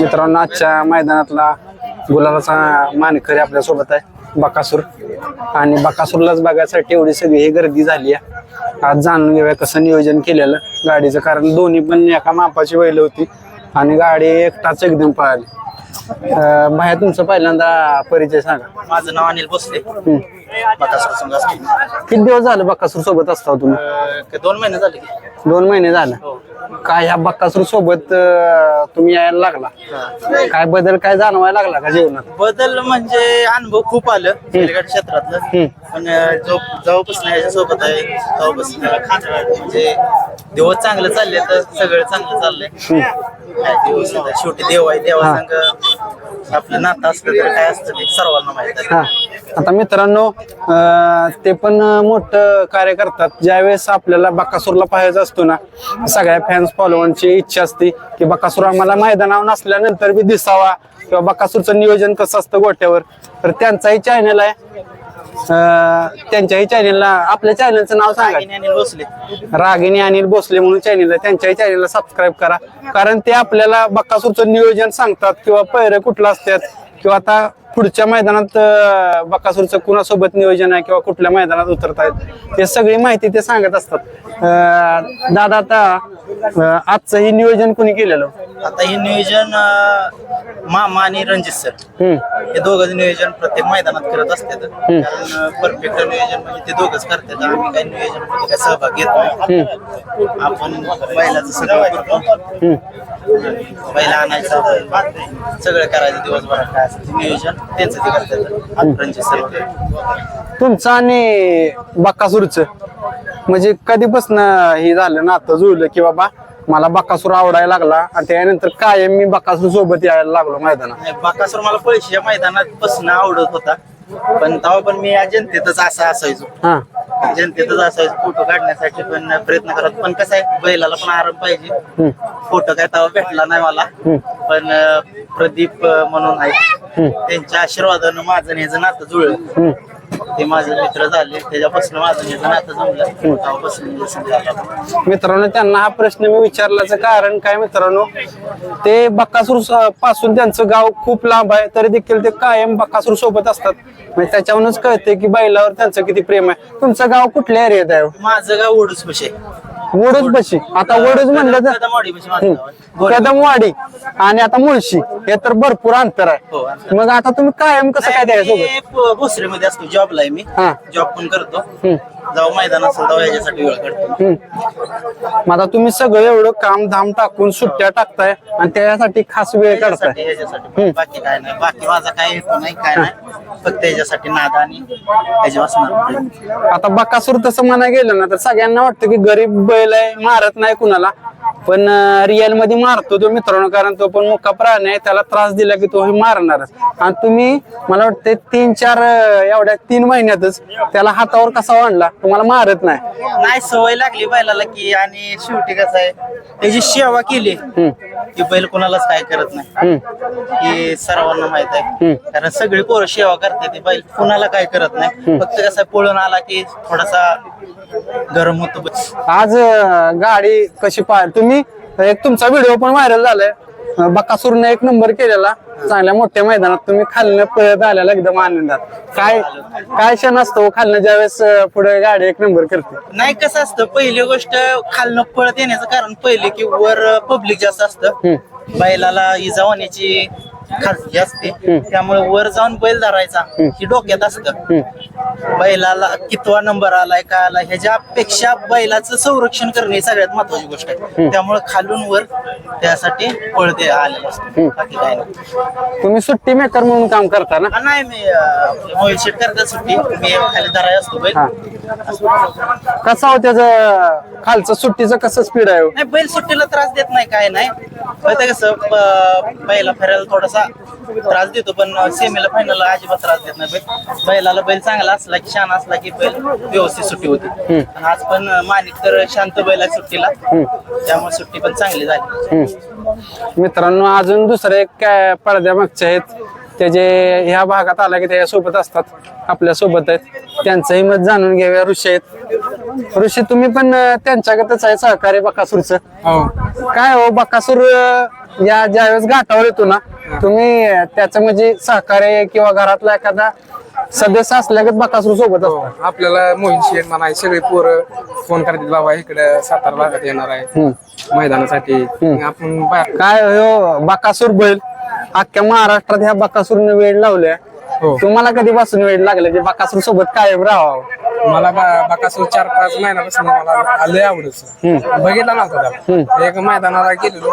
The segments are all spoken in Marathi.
मित्रांनो आजच्या मैदानातला गुलाबाचा मानकरी आपल्यासोबत आहे बकासूर. आणि बकासूरलाच बघायसाठी एवढी सगळी ही गर्दी झाली आहे. आज जाणून घेऊया कसं नियोजन केलेलं गाडीचं कारण दोन्ही पण एका मापाची बैल होती आणि गाडी एकटाच एकदम पळाली. अं, तुमचं पहिल्यांदा परिचय सांगा. माझं नाव अनिल भोसले. हम्म. बकासूर. किती दिवस झालं बकासूर सोबत असता तुम्ही? दोन महिने झाले की. दोन महिने झालं. हो. काय ह्या बक्कासूर सोबत अं, तुम्ही यायला लागला? काय बदल काय जाणवायला लागला का जीवनात बदल म्हणजे अनुभव खूप आलं. रेल्वेगाडी क्षेत्रातलं. हम्म. पण अं, जो जेव्हापासून याच्या सोबत आहे तेव्हापासून म्हणजे दिवस चांगलं चालले तर सगळं चांगलं चाललंय. काय दिवस शेवटी देव आहे देवा आपलं नातं असलं तर काय असतं ते सर्वांना माहीत आहे. हा. आता मित्रांनो अं, ते पण मोठं कार्य करतात. ज्यावेळेस आपल्याला बकासूरला पाहायचं असतो ना सगळ्या फॅन्स फॉलोअरची इच्छा असते की बकासूर आम्हाला मैदानावर नसल्यानंतर बी दिसावा किंवा बकासूरचं नियोजन कसं असतं गोट्यावर. तर त्यांचाही चॅनल आहे. अं, त्यांच्याही चॅनलला आपल्या चॅनलचं नाव सांगा. आणि अनिल भोसले. रागिनी अनिल भोसले म्हणून चॅनल आहे. त्यांच्याही चॅनलला सबस्क्राईब करा. कारण ते आपल्याला बक्कासूरचं नियोजन सांगतात किंवा पैरे कुठलं असतात किंवा आता पुढच्या मैदानात अं, बक्कासूरचं कुणासोबत नियोजन आहे किंवा कुठल्या मैदानात उतरत आहेत हे सगळी माहिती ते सांगत असतात. अं, दादा आता आजचं हे नियोजन कुणी केलेलं? आता हे नियोजन अं, मामा आणि रणजित सर. हम्म. हे दोघं नियोजन प्रत्येक मैदानात करत असतात. कारण परफेक्ट नियोजन म्हणजे ते दोघच करतात. आम्ही काही नियोजनमध्ये काही सहभाग घेत नाही. आपण बैलाचं सगळं करतो हम्म. बैला आणायचं सगळं करायचं दिवसभरात काय असेल ते नियोजन त्यांचं ते करतात. रणजित सर. वगैरे तुमचं आणि बक्कासूरचं? म्हणजे कधीपासून हे झालं नातं जुळलं की बाबा मला बक्कासूर आवडायला लागला आणि त्यानंतर कायम मी बक्कासूर सोबत यायला लागलो मैदानात. बाकासूर मला पळशीच्या मैदानात बसणं आवडत होता. पण तेव्हा पण मी या जनतेतच असा असायचो. हा. जनतेतच असायचो फोटो काढण्यासाठी पण प्रयत्न करत. पण कसं आहे बैलाला पण आराम पाहिजे. फोटो काय तेव्हा भेटला नाही मला. पण अं, प्रदीप अं, म्हणून आहेत त्यांच्या आशीर्वादानं माझं आणि ह्याचं नातं जुळलं. हम्म. ते माझे मित्र झाले त्याच्यापासून माझं जमलं तेव्हापासून. मित्रांनो त्यांना हा प्रश्न मी विचारल्याचं कारण काय मित्रांनो? ते बक्कासूर स- पासून त्यांचं गाव खूप लांब आहे तरी देखील ते कायम बक्कासूर सोबत असतात. म्हणजे त्याच्यावरूनच कळते की बैलावर त्यांचं किती प्रेम आहे. तुमचं गाव कुठल्या एरियात आहे? माझं गाव ओढूच पशे वडूज बशी. आता वडूज म्हणलं तर कदमवाडी आणि आता मुळशी. हे तर भरपूर अंतर हो, आहे. अंतर. मग आता तुम्ही कायम कसं काय प- भोसरीमध्ये असतो. जॉबला आहे मी. हा. जॉब पण करतो. जाऊ मैदान असेल तेव्हा याच्यासाठी वेळ काढतो. मग आता तुम्ही सगळं एवढं काम धाम टाकून सुट्ट्या टाकताय आणि त्याच्यासाठी खास वेळ काढताय. याच्यासाठी. याच्यासाठी बाकी काय नाही. बाकी माझा काय येतो नाही काय नाही. फक्त याच्यासाठी नाद आणि त्याच्या वाचणार आता बकासूर तसं म्हणा गेलं ना तर सगळ्यांना वाटतं की गरीब बैल आहे मारत नाही कुणाला. पण रिअलमध्ये मारतो तो मित्रांनो कारण तो पण मुका प्राणी आहे त्याला त्रास दिला की तो हे मारणारच आणि तुम्ही मला वाटतं तीन चार एवढ्या तीन महिन्यातच त्याला हातावर कसा वाढला तुम्हाला मारत नाही. नाही सवय लागली बैलाला की आणि शेवटी कसं आहे त्याची सेवा केली. की बैल कोणालाच काय करत नाही. हे सर्वांना माहीत आहे. हम्म. कारण सगळी पोरं सेवा करते ती बैल कुणाला काय करत नाही. फक्त कसं पळून आला की थोडासा गरम होतो. बैल. आज अं, गाडी कशी पाहिली? तुम्ही एक तुमचा व्हिडिओ पण व्हायरल झालाय. अं, बकासूरने एक नंबर केलेला. चांगल्या मोठ्या मैदानात तुम्ही खालनं पळत आलेला एकदम आनंदात. काय काय क्षण असतो खालनं ज्यावेळेस पुढे गाडी एक नंबर करते? नाही कसं असतं पहिली गोष्ट खालनं पळत येण्याचं कारण पहिले की वर पब्लिक जास्त असतं. बैलाला इजा होण्याची खाजगी असते. त्यामुळे वर जाऊन बैल धरायचा ही डोक्यात असतं. बैलाला कितवा नंबर आलाय का आला ह्याच्यापेक्षा बैलाचं संरक्षण करणे सगळ्यात महत्वाची गोष्ट आहे. त्यामुळे खालून वर त्यासाठी पळते आलेलं असतं. बाकी काय नाही. तुम्ही सुट्टी मेकर म्हणून काम करता ना? नाही मी मोबाईल सेट करता सुट्टी. मी खाली धराय असतो बैल. कसं हो त्याचं खालचं सुट्टीचं कसं स्पीड आहे हो? नाही बैल सुट्टीला त्रास देत नाही काय नाही. पण ते कसं बैला फिरायला थोडासा त्रास देतो पण सेमीला फायनलला अजिबात त्रास देत नाही. बैल बैलाला बैल चांगला असला की शान असला की बैल व्यवस्थित सुट्टी होती. आणि आज पण माणिक तर शांत बैल सुट्टीला. त्यामुळे सुट्टी पण चांगली झाली. मित्रांनो अजून दुसरे एक काय पडद्या मागचे आहेत त्याचे ह्या भागात आला की त्याच्या सोबत असतात. आपल्यासोबत आहेत. त्यांचंही मत जाणून घेऊया ऋषी आहेत. ऋषी तुम्ही पण त्यांच्यागतच आहे सहकार्य बकासूरचं. हो. काय हो बकासूर या ज्यावेळेस घाटावर येतो ना तुम्ही त्याचं म्हणजे सहकार्य किंवा घरातला एखादा सदस्य असल्यागत बकासूर सोबत हो. असतो. आपल्याला मोहीन शेठ म्हणा सगळे पोरं फोन करतात बाबा इकडे सातारा भागात येणार आहे. मैदानासाठी. आपण काय हो बकासूर बैल अख्ख्या महाराष्ट्रात ह्या बकासूरने वेळ लावल्या. हो. तुम्हाला कधीपासून वेळ लागला की बकासूर सोबत कायम राहावं? मला बा- बकासूर चार पाच महिन्यापासून मला लय आवडत. बघितला नव्हता त्याला एक मैदानाला गेलेलो.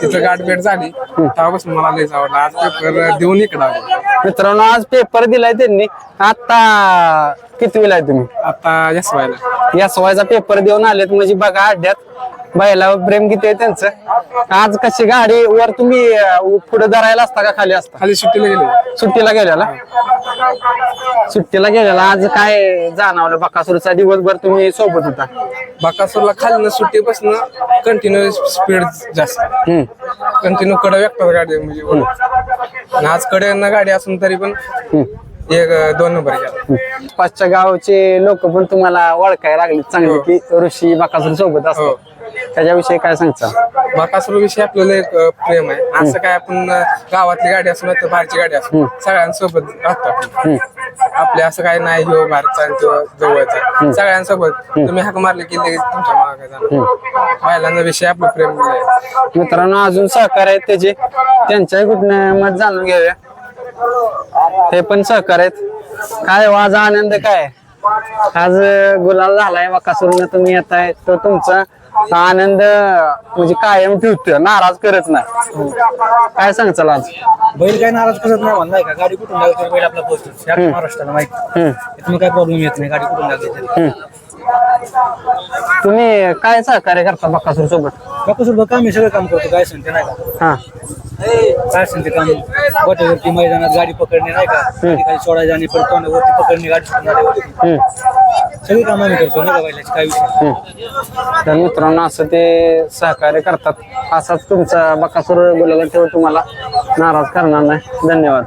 तिथं गाठभेट झाली. तेव्हापासून मला लयच आवडला. आज पेपर देऊन इकडे आलो. मित्रांनो आज पेपर दिलाय त्यांनी. आता किती वेळ आहे तुम्ही? आता यस व्हायला या पेपर देऊन आलेत म्हणजे बघा अड्ड्यात. बैलावर प्रेम किती आहे त्यांचं. आज कशी गाडी वर तुम्ही पुढे धरायला असता का खाली असता? खाली सुट्टीला गेलो सुट्टीला गेलेला? सुट्टीला गेलेला. आज काय जाणवलं? बकासूरचा दिवसभर तुम्ही सोबत होता. बकासूरला खाली सुट्टीपासून कंटिन्यू स्पीड जास्त. कंटिन्यू कडे व्यक्त गाडी म्हणजे आज कडे गाडी असून तरी पण एक दोन नंबर पाचच्या गावचे लोक पण तुम्हाला ओळखायला लागले चांगले की ऋषी बकासूर सोबत हो. त्याच्याविषयी काय सांगता? बकासूर विषयी आपल्याला एक अ, प्रेम आहे. असं काय आपण अ, गावातली गाडी असो तर बाहेरची गाडी असो सगळ्यांसोबत राहतो आपण. आपले असं काय नाही ह्यो बाहेरचा आणि तो जवळचा. सगळ्यांसोबत. तुम्ही हाक मारले की लगेच तुमच्या मागे जाणार महिलांचा विषय आपलं प्रेम आहे. मित्रांनो अजून सहकार आहेत त्याचे. त्यांच्याही कुठं मत जाणून घेऊया. हे पण सहकार आहेत. काय हो, आज आनंद काय? आज अं, गुलाल झालाय बकासूरनं. तुम्ही येताय. तो तुमचा आनंद म्हणजे कायम ठेवतो नाराज करत नाही. काय सांगचाल आज? बैल काय नाराज करत नाही म्हणलाय का? गाडी कुठून लागली तरी बैल आपला पोहोचतो. महाराष्ट्राला माहिती हम्म. इथून काय प्रॉब्लेम येत नाही गाडी कुठून लागली तरी. तुम्ही काय सहकार्य करता बकासूर सोबत? बापू सुद्धा काम हे सगळं काम करतो. काय सांगते नाही का? हा. काय सांगते काम? वाटेवरती मैदानात गाडी पकडणे नाही का? गाडी खाली सोडायची आणि परत तोंडावरती पकडणे गाडी सोडणाऱ्यावरती हम्म. सगळी कामं आम्ही करतो नाही बैलाची? काय विषय? हो. तर मित्रांनो असं ते सहकार्य करतात. असाच तुमचा बकासूर गुलाला ठेव तुम्हाला नाराज करणार नाही. धन्यवाद.